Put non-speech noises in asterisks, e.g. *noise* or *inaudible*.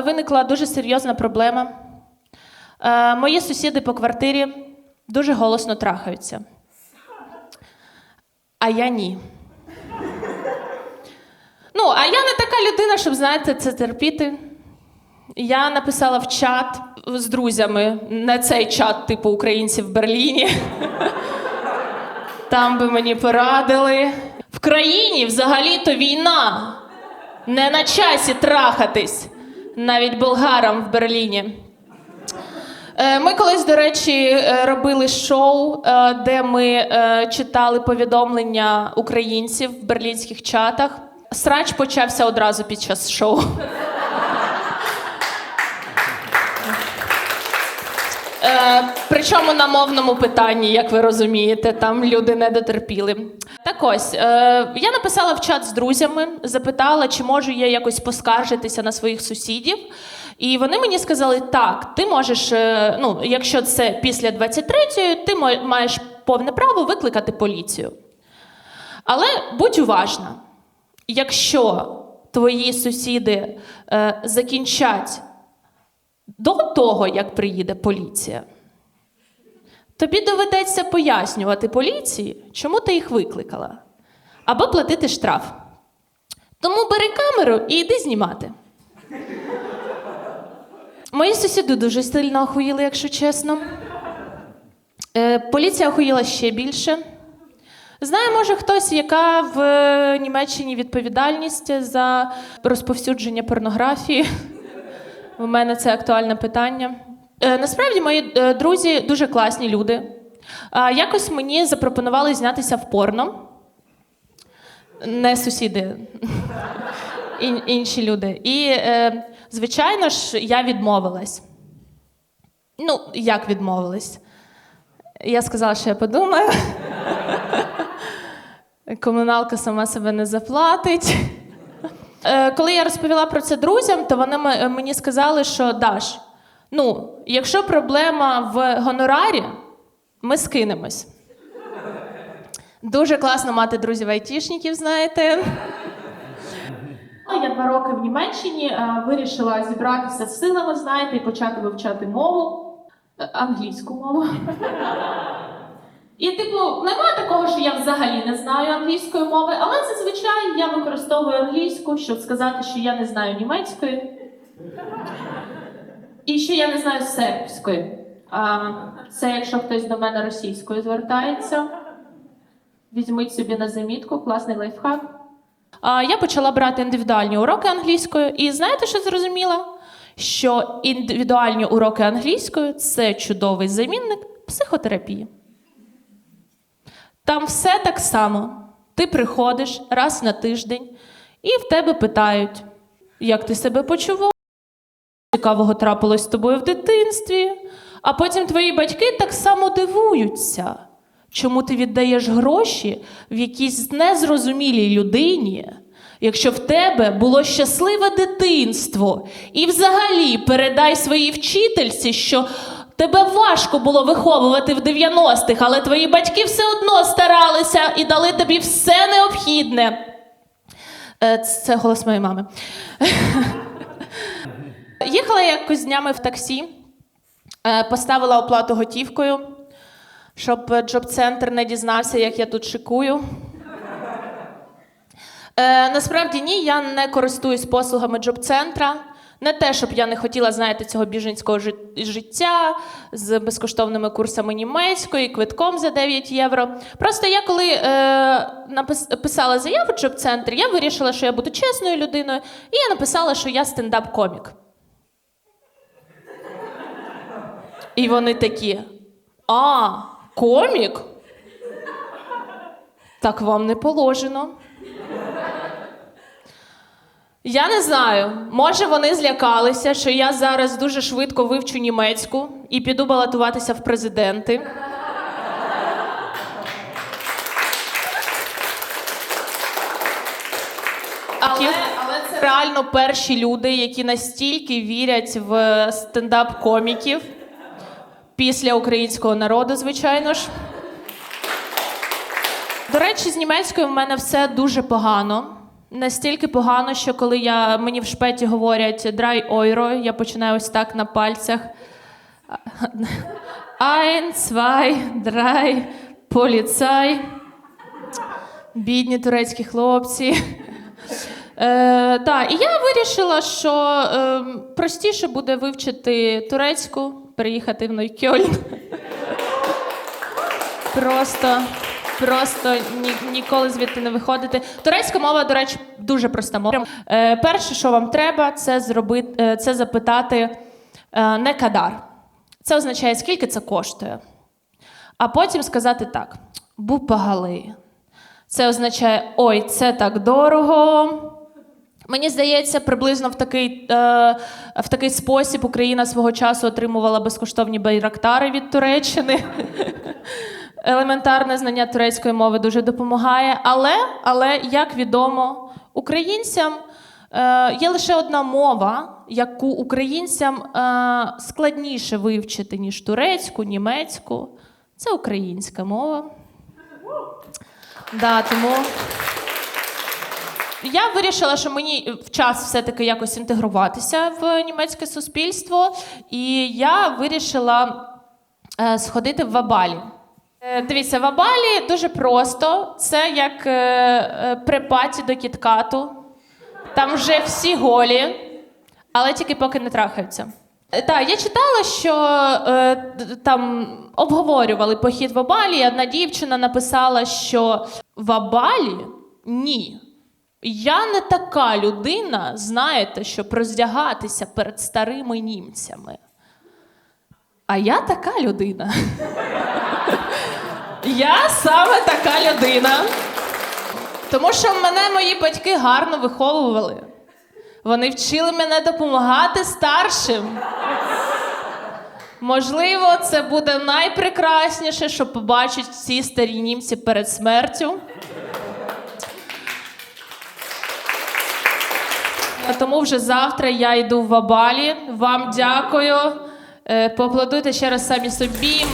виникла дуже серйозна проблема. Е, Мої сусіди по квартирі дуже голосно трахаються. А я ні. Ну, а я не така людина, щоб, знаєте, це терпіти. Я написала в чат з друзями, не цей чат, типу українців в Берліні. Там би мені порадили. В країні взагалі-то війна. Не на часі трахатись. Навіть болгарам в Берліні. Е, Ми колись, до речі, е, робили шоу, е, де ми читали повідомлення українців в берлінських чатах. Срач почався одразу під час шоу. Причому на мовному питанні, як ви розумієте, там люди не дотерпіли. Так ось, е, я написала в чат з друзями, запитала, чи можу я якось поскаржитися на своїх сусідів. І вони мені сказали: так, ти можеш, е, ну, якщо це після 23-ї, ти маєш повне право викликати поліцію. Але будь уважна, якщо твої сусіди е, закінчать до того, як приїде поліція, тобі доведеться пояснювати поліції, чому ти їх викликала, або платити штраф. Тому бери камеру і йди знімати. Мої сусіди дуже сильно охуїли, якщо чесно. Е, поліція охуїла ще більше. Знає, може, хтось, яка в Німеччині відповідальність за розповсюдження порнографії. У мене це актуальне питання. Е, насправді, мої е, друзі дуже класні люди. Якось мені запропонували знятися в порно. Не сусіди, *laughs* Ін- інші люди. І, е, звичайно ж, я відмовилась. Ну, як відмовилась? Я сказала, що я подумаю. *laughs* Комуналка сама себе не заплатить. Е, Коли я розповіла про це друзям, то вони мені сказали, що Даш, ну, якщо проблема в гонорарі, ми скинемось. Дуже класно мати друзів айтішників, знаєте. Я два роки в Німеччині е, вирішила зібратися з силами, знаєте, і почати вивчати мову, Е, англійську мову. І, типу, немає такого, що я взагалі не знаю англійської мови, але зазвичай я використовую англійську, щоб сказати, що я не знаю німецької. І що я не знаю сербської. А, це якщо хтось до мене російською звертається. Візьміть собі на замітку, класний лайфхак. А, я почала брати індивідуальні уроки англійською, і знаєте, що зрозуміла? Що індивідуальні уроки англійською це чудовий замінник психотерапії. Там все так само. Ти приходиш раз на тиждень, і в тебе питають, як ти себе почував, цікавого трапилось з тобою в дитинстві. А потім твої батьки так само дивуються, чому ти віддаєш гроші в якійсь незрозумілій людині, якщо в тебе було щасливе дитинство. І взагалі передай своїй вчительці, що тебе важко було виховувати в 90-х, але твої батьки все одно старалися і дали тобі все необхідне. Е, Це голос моєї мами. *laughs* Їхала я якось днями в таксі, е, поставила оплату готівкою, щоб джоб-центр не дізнався, як я тут шикую. Е, насправді ні, я не користуюсь послугами джоб-центра. Не те, щоб я не хотіла, знаєте, цього біженського життя з безкоштовними курсами німецької, квитком за 9 євро. Просто я коли е, напис- писала заяву в джоб-центр, я вирішила, що я буду чесною людиною, і я написала, що я стендап-комік. І вони такі: А, комік? Так вам не положено. Я не знаю. Може, вони злякалися, що я зараз дуже швидко вивчу німецьку і піду балотуватися в президенти. Але, але це реально перші люди, які настільки вірять в стендап-коміків після українського народу, звичайно ж. До речі, з німецькою в мене все дуже погано. Настільки погано, що коли я, мені в шпеті говорять драй ойро, я починаю ось так на пальцях. Ein, zwei, drei, поліцай. Бідні турецькі хлопці. Е, та, і я вирішила, що е, простіше буде вивчити турецьку, переїхати в Нойкьольн. Просто, просто ні, ніколи звідти не виходити. Турецька мова, до речі, дуже проста мова. Е, перше, що вам треба, це зробити, е, це запитати е, не кадар. Це означає, скільки це коштує. А потім сказати так: бупагали. Це означає ой, це так дорого. Мені здається, приблизно в такий, е, в такий спосіб Україна свого часу отримувала безкоштовні байрактари від Туреччини. *laughs* Елементарне знання турецької мови дуже допомагає. Але, але як відомо, українцям е, є лише одна мова, яку українцям е, складніше вивчити, ніж турецьку, німецьку. Це українська мова. Да, тому я вирішила, що мені в час все-таки якось інтегруватися в німецьке суспільство, і я вирішила е, сходити в Вабалі. Е, Дивіться, в Абалі дуже просто. Це як е, е, при до кіткату. Там вже всі голі, але тільки поки не трахаються. Е, Так, я читала, що е, там обговорювали похід в Абалі, і одна дівчина написала, що в Абалі ні. Я не така людина, знаєте, щоб роздягатися перед старими німцями. А я така людина. Я саме така людина. Тому що мене мої батьки гарно виховували. Вони вчили мене допомагати старшим. Можливо, це буде найпрекрасніше, що побачать ці старі німці перед смертю. Тому вже завтра я йду в Абалі. Вам дякую. Е, поаплодуйте ще раз самі собі.